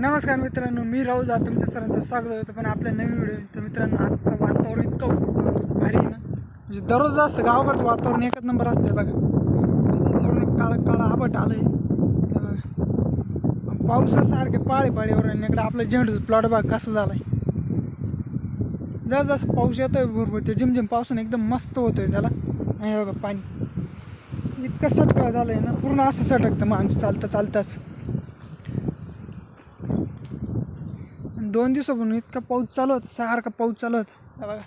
नमस्कार मित्रांनो मी राहुल दा तुमच्या सरांचं स्वागत होतं पण आपल्या नवीन व्हिडिओ तर मित्रांनो आजचं वातावरण इतकं भारी आहे ना. म्हणजे दररोज असतं गावाकडचं वातावरण एकच नंबर असतंय बघा. पूर्ण काळा काळा आबट आलंय. आहे पावसासारखे पाळे पाळीवर आणि इकडे आपलं झेंडू प्लॉट बाग कसं झालाय. जसं जसं पाऊस येतोय भरपूर ते झिमझिम पावसाने एकदम मस्त होतोय त्याला. नाही बघा पाणी. इतकं सटकं झालंय ना. पूर्ण असं सटकतं माणूस चालतं चालताच आणि दोन दिवसापासून इतका पाऊस चालू होता सारखा पाऊस चालू होता. बघा.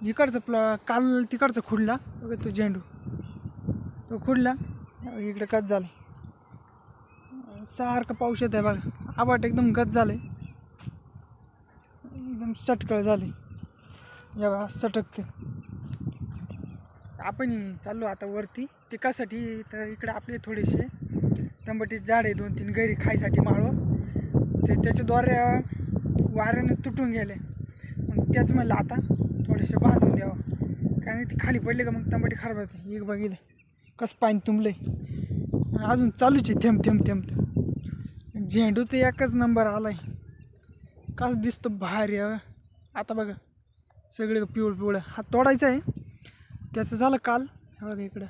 इकडचं प्ल काल तिकडचं खुडला बघा तो झेंडू. तो खुडला इकडे कच झालं. सारखं पाऊस येत आहे बघा. आबाट एकदम गच झालं एकदम सटकळ झाले. या बघा सटकते. आपण चाललो आता वरती. पिकासाठी तर इकडे आपले थोडेसे तंबटी झाड आहे दोन तीन घरी खायसाठी माळवं. ते त्याच्याद्वारे वाऱ्यानं तुटून गेले. मग त्याच म्हणलं आता थोडेसे बांधून द्यावं. कारण ते खाली पडले का मग तंबटी खराब होते. एक बघितले कसं पाणी तुंबले अजून चालूच आहे थेंब थेंब थेंब झेंडू तर एकच नंबर आलाय. कसं दिसतो भारी आता बघा सगळे पिवळ पिवळं. हा तोडायचा आहे. त्याचं झालं काल. बघा इकडं.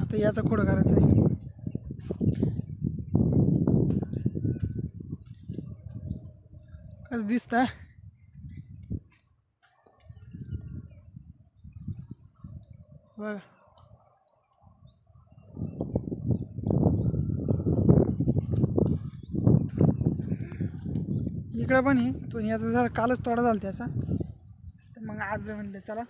आता याचा खोडं करायचा आहे. कसं दिसतं बघा. इकडं पण आहे तो याचा जरा कालच तोडा झाला त्याचा. तर मग आज म्हणलं चला.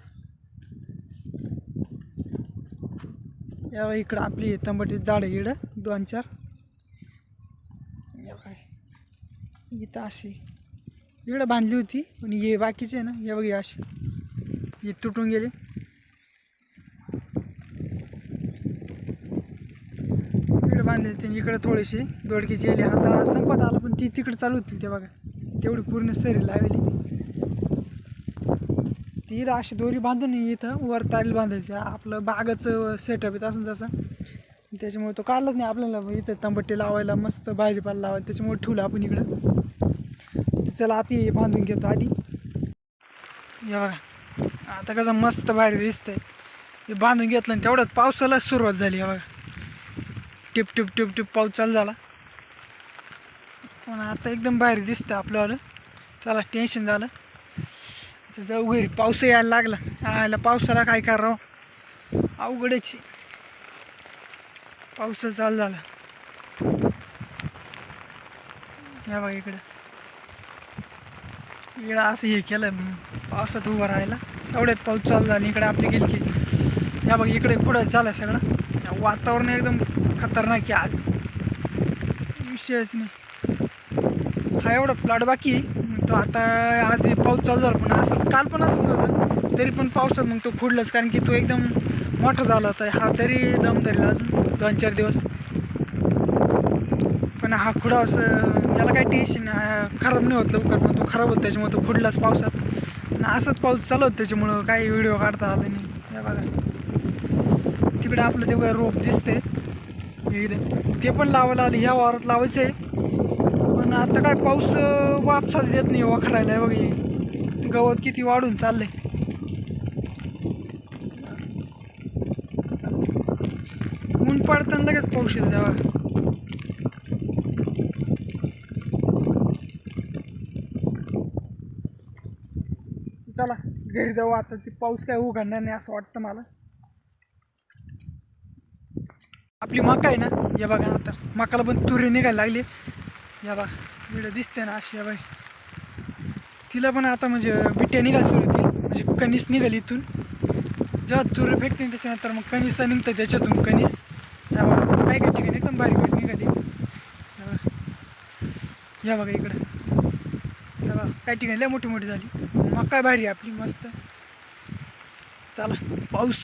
या इकडं आपली तंबटी झाड इड इकडं दोन चार. या काय इथं अशी. इकडे बांधली होती पण ये बाकीचे आहे ना हे बघ हे अशी हे तुटून गेले. इकडे बांधले त्यांनी इकडे थोडेसे दोडकीचे गेले आता संपत आला पण ती तिकडे चालू होती ते बघा. तेवढी पूर्ण सरी लावली. ती इथं अशी दोरी बांधून इथं वर तारील बांधायची. आपलं बागाचं सेटअप येत असं तसं. त्याच्यामुळे तो काढलाच नाही आपल्याला. इथं तंबट्टे लावायला मस्त भाजीपाला लावायला. त्याच्यामुळे ठेवलं आपण इकडं. चला आती हे बांधून घेतो आधी. हे बघा आता कसं मस्त भारी दिसतंय. हे बांधून घेतलं आणि तेवढ्यात पावसालाच सुरुवात झाली हे बघा. टिप टिप टिप टिप पाऊस चालू झाला. पण आता एकदम भारी दिसतं आपल्याला चला टेन्शन झालं. तर जाऊ घरी पाऊस यायला लागला. आयला पावसाला काय करावं? अवघडच पाऊस चालू झाला. या बघा इकडं. इकडं असं हे केलं पावसात उभं राहायला. एवढ्यात पाऊस चालू झाला इकडे आपली गेली की या बघ इकडे पुढं झालं सगळं. वातावरण एकदम खतरनाक आहे आज. विषयच नाही. हा एवढा प्लॉट बाकी तो आता आज पाऊस चालू झाला पण असं काल पण असंच होतं. तरी पण पावसात मग तो खुडलाच कारण की तो एकदम मोठा झाला होता. हा तरी दम धरला अजून दोन चार दिवस. पण हा खुडा असं याला काय टेन्शन खराब नाही होत लवकर पण तो खराब होत त्याच्यामुळे तो खुडलाच पावसात. आणि असंच पाऊस चालू होता त्याच्यामुळं काही व्हिडिओ काढता आला नाही. या बघा. तिकडे आपलं तेवढं रोप दिसते इकडे ते पण लावायला आले ह्या वारात लावायचं आहे पण आता काय पाऊस वापसाच देत नाही वखरायला. हे बघ गवत किती वाढून चाललंय. ऊन पडताना लगेच पाऊस येतो तेव्हा चला घरी जाऊ आता. ते पाऊस काय उघडणार नाही असं वाटतं मला. आपली मका आहे ना या बघा आता. मकाला पण तुरी निघायला लागली. या बघा व्हिडिओ दिसते ना अशी या बाई. तिला पण आता म्हणजे बिट्ट्या निघायला सुरू होती म्हणजे कणीस निघाली इथून. जेव्हा तुरी फेकते त्याच्यानंतर मग कणीस निघतं त्याच्यातून कणीस. या बघा काही काही ठिकाणी एकदम बारीक बारीक निघाली. या बघा. या बघा इकडं. या बघा काही ठिकाणी लय मोठी मोठी झाली. मका भारी आहे आपली मस्त. चला पाऊस.